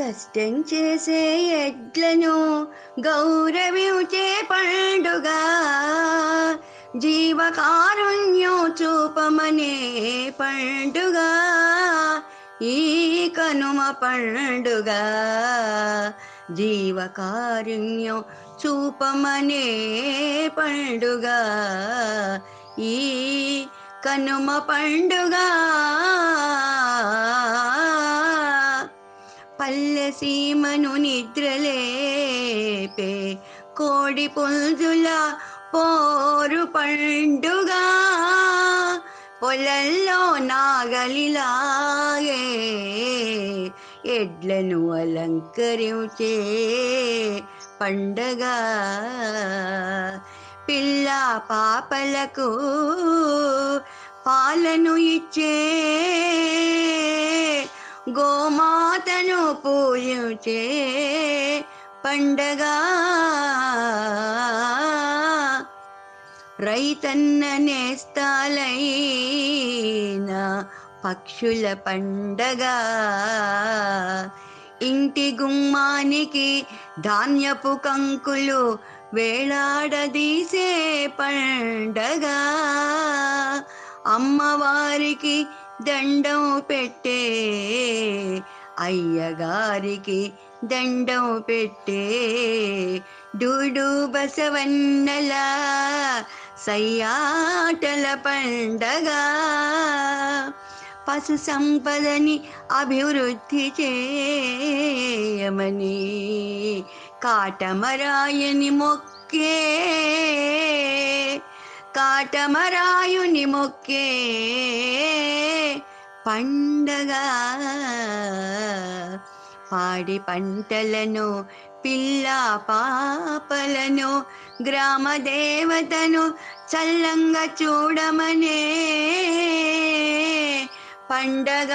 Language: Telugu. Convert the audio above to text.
కష్టం చేసే ఎడ్లను గౌరవించే పండుగ. జీవకారుణ్యం చూపమనే పండుగ. ఈ కనుమ పండుగ జీవకారుణ్యం చూపమనే పండుగ. ఈ కనుమ పండుగ సీమను నిద్రలేపే కోడి పుంజుల పోరు పండుగా. పొలల్లో నాగలిలాగే ఎడ్లను అలంకరించే పండగ. పిల్ల పాపలకు పాలను ఇచ్చే గోమాతను పూజించే పండగ. రైతన్న నేస్తాలైన పక్షుల పండగ. ఇంటి గుమ్మానికి ధాన్యపు కంకులు వేలాడదీసే పండగ. అమ్మవారికి దండం పెట్టే అయ్యగారికి దండం పెట్టే డూడు బసవన్నల సయ్యాటల పండగ. పశు సంపదని అభివృద్ధి చేయమని కాటమరాయని మొక్కే. కాటమరాయుని మొక్కే. పండగ. పాడి పంటలను పిల్ల పాపలను గ్రామ దేవతను చల్లంగా చూడమనే పండగ.